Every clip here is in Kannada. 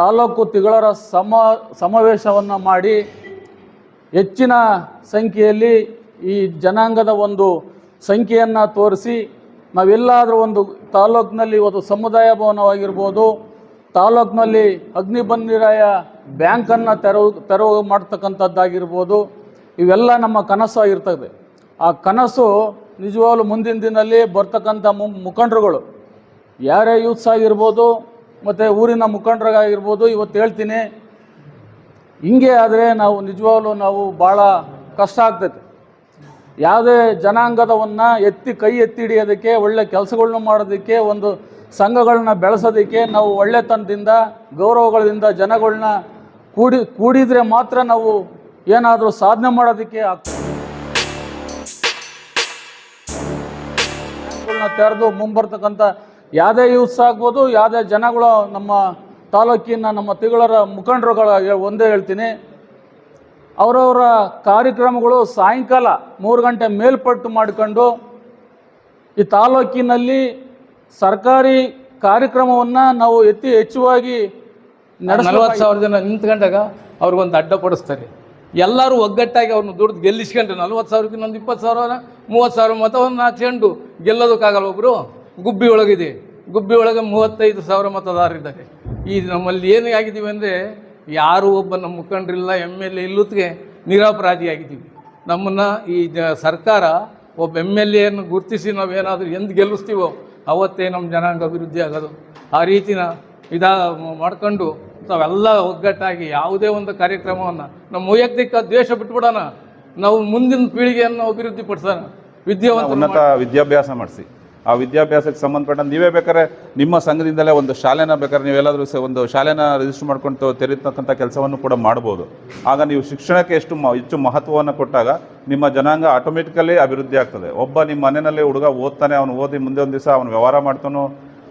ತಾಲೂಕು ತಿಗಳರ ಸಮ ಸಮಾವೇಶವನ್ನು ಮಾಡಿ ಹೆಚ್ಚಿನ ಸಂಖ್ಯೆಯಲ್ಲಿ ಈ ಜನಾಂಗದ ಒಂದು ಸಂಖ್ಯೆಯನ್ನು ತೋರಿಸಿ ನಾವೆಲ್ಲಾದರೂ ಒಂದು ತಾಲೂಕಿನಲ್ಲಿ ಒಂದು ಸಮುದಾಯ ಭವನವಾಗಿರ್ಬೋದು, ತಾಲೂಕಿನಲ್ಲಿ ಅಗ್ನಿಬಂದಿರಾಯ ಬ್ಯಾಂಕನ್ನು ತೆರವು ತೆರವು ಮಾಡ್ತಕ್ಕಂಥದ್ದಾಗಿರ್ಬೋದು, ಇವೆಲ್ಲ ನಮ್ಮ ಕನಸಾಗಿರ್ತದೆ ಆ ಕನಸು ನಿಜವಾಗ್ಲೂ ಮುಂದಿನ ದಿನದಲ್ಲಿ ಬರ್ತಕ್ಕಂಥ ಮುಖಂಡರುಗಳು, ಯಾರೇ ಯೂತ್ಸ್ ಆಗಿರ್ಬೋದು ಮತ್ತು ಊರಿನ ಮುಖಂಡರಿಗಾಗಿರ್ಬೋದು ಇವತ್ತು ಹೇಳ್ತೀನಿ. ಹಿಂಗೆ ಆದರೆ ನಾವು ನಿಜವಾಗ್ಲೂ ನಾವು ಭಾಳ ಕಷ್ಟ ಆಗ್ತೈತೆ. ಯಾವುದೇ ಜನಾಂಗದವನ್ನು ಎತ್ತಿ ಕೈ ಎತ್ತಿ ಹಿಡಿಯೋದಕ್ಕೆ, ಒಳ್ಳೆ ಕೆಲಸಗಳನ್ನ ಮಾಡೋದಕ್ಕೆ, ಒಂದು ಸಂಘಗಳನ್ನ ಬೆಳೆಸೋದಕ್ಕೆ ನಾವು ಒಳ್ಳೆತನದಿಂದ, ಗೌರವಗಳಿಂದ ಜನಗಳನ್ನ ಕೂಡಿ, ಕೂಡಿದರೆ ಮಾತ್ರ ನಾವು ಏನಾದರೂ ಸಾಧನೆ ಮಾಡೋದಕ್ಕೆ ಆಗ್ತದೆ. ತೆರೆದು ಮುಂಬರ್ತಕ್ಕಂಥ ಯಾವುದೇ ಯೂಸ್ ಆಗ್ಬೋದು, ಯಾವುದೇ ಜನಗಳು ನಮ್ಮ ತಾಲೂಕಿನ ನಮ್ಮ ತಿಗಳರ ಮುಖಂಡರುಗಳ ಒಂದೇ ಹೇಳ್ತೀನಿ. ಅವರವರ ಕಾರ್ಯಕ್ರಮಗಳು ಸಾಯಂಕಾಲ ಮೂರು ಗಂಟೆ ಮೇಲ್ಪಟ್ಟು ಮಾಡಿಕೊಂಡು ಈ ತಾಲೂಕಿನಲ್ಲಿ ಸರ್ಕಾರಿ ಕಾರ್ಯಕ್ರಮವನ್ನು ನಾವು ಎತ್ತಿ ಹೆಚ್ಚುವಾಗಿ ನಲವತ್ತು ಸಾವಿರ ಜನ ನಿಂತ್ಕೊಂಡಾಗ ಅವ್ರಿಗೊಂದು ಅಡ್ಡಪಡಿಸ್ತಾರೆ ಎಲ್ಲರೂ ಒಗ್ಗಟ್ಟಾಗಿ ಅವ್ರನ್ನ ದುಡ್ದು ಗೆಲ್ಲಿಸ್ಕೊಂಡ್ರೆ ನಲ್ವತ್ತು ಸಾವಿರಕ್ಕಿನ್ನೊಂದು ಇಪ್ಪತ್ತು ಸಾವಿರ, ಮೂವತ್ತು ಸಾವಿರ ಮತವನ್ನು ಹಾಕ್ಸ್ಕೊಂಡು ಗೆಲ್ಲೋದಕ್ಕಾಗಲ್ಲ ಒಬ್ಬರು ಗುಬ್ಬಿ ಒಳಗಿದೆ ಗುಬ್ಬಿ ಒಳಗೆ ಮೂವತ್ತೈದು ಸಾವಿರ ಮತದಾರರಿದ್ದಾರೆ. ಈ ನಮ್ಮಲ್ಲಿ ಏನೇ ಆಗಿದ್ದೀವಿ ಅಂದರೆ ಯಾರೂ ಒಬ್ಬ ನಮ್ಮ ಮುಖಂಡರಿಲ್ಲ ಎಂ ಎಲ್ ಎ ಇಲ್ಲುತ್ತಿಗೆ ನಿರಾಪರಾಧಿಯಾಗಿದ್ದೀವಿ. ನಮ್ಮನ್ನು ಈ ಜ ಸರ್ಕಾರ ಒಬ್ಬ ಎಂ ಎಲ್ ಎಯನ್ನು ಗುರುತಿಸಿ ನಾವೇನಾದರೂ ಎಂದು ಗೆಲ್ಲಿಸ್ತೀವೋ ಅವತ್ತೇ ನಮ್ಮ ಜನಾಂಗ ಅಭಿವೃದ್ಧಿ ಆಗೋದು. ಆ ರೀತಿನ ಇದ ಮಾಡ್ಕೊಂಡು ತಾವೆಲ್ಲ ಒಗ್ಗಟ್ಟಾಗಿ ಯಾವುದೇ ಒಂದು ಕಾರ್ಯಕ್ರಮವನ್ನು ನಮ್ಮ ವೈಯಕ್ತಿಕ ದ್ವೇಷ ಬಿಟ್ಬಿಡೋಣ. ನಾವು ಮುಂದಿನ ಪೀಳಿಗೆಯನ್ನು ಅಭಿವೃದ್ಧಿ ಪಡಿಸೋಣ ವಿದ್ಯಾವಂತ ಉನ್ನತ ವಿದ್ಯಾಭ್ಯಾಸ ಮಾಡಿಸಿ. ಆ ವಿದ್ಯಾಭ್ಯಾಸಕ್ಕೆ ಸಂಬಂಧಪಟ್ಟ ನೀವೇ ಬೇಕಾದ್ರೆ ನಿಮ್ಮ ಸಂಘದಿಂದಲೇ ಒಂದು ಶಾಲೆನ ಬೇಕಾದ್ರೆ ನೀವೆಲ್ಲಾದರೂ ಸಹ ಒಂದು ಶಾಲೆನ ರಿಜಿಸ್ಟರ್ ಮಾಡ್ಕೊಂಡು ತೆರೀತಕ್ಕಂಥ ಕೆಲಸವನ್ನು ಕೂಡ ಮಾಡ್ಬೋದು ಆಗ ನೀವು ಶಿಕ್ಷಣಕ್ಕೆ ಎಷ್ಟು ಹೆಚ್ಚು ಮಹತ್ವವನ್ನು ಕೊಟ್ಟಾಗ ನಿಮ್ಮ ಜನಾಂಗ ಆಟೋಮೆಟಿಕಲಿ ಅಭಿವೃದ್ಧಿ ಆಗ್ತದೆ. ಒಬ್ಬ ನಿಮ್ಮ ಮನೆಯಲ್ಲಿ ಹುಡುಗ ಓದ್ತಾನೆ, ಅವನು ಓದಿ ಮುಂದೆ ಒಂದು ದಿವಸ ಅವನು ವ್ಯವಹಾರ ಮಾಡ್ತಾನೋ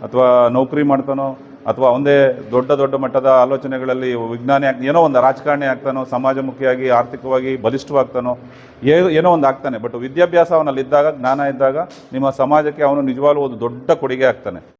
ಅಥವಾ ನೌಕರಿ ಮಾಡ್ತಾನೋ ಅಥವಾ ಒಂದೇ ದೊಡ್ಡ ದೊಡ್ಡ ಮಟ್ಟದ ಆಲೋಚನೆಗಳಲ್ಲಿ ವಿಜ್ಞಾನಿ ಆಗ್ ಏನೋ ಒಂದು ರಾಜಕಾರಣಿ ಆಗ್ತಾನೋ, ಸಮಾಜಮುಖಿಯಾಗಿ, ಆರ್ಥಿಕವಾಗಿ ಬಲಿಷ್ಠವಾಗ್ತಾನೋ ಏನೋ ಒಂದು ಆಗ್ತಾನೆ. ಬಟ್ ವಿದ್ಯಾಭ್ಯಾಸ ಅವನಲ್ಲಿದ್ದಾಗ, ಜ್ಞಾನ ಇದ್ದಾಗ, ನಿಮ್ಮ ಸಮಾಜಕ್ಕೆ ಅವನು ನಿಜವಾಗ್ಲೂ ಒಂದು ದೊಡ್ಡ ಕೊಡುಗೆ ಆಗ್ತಾನೆ.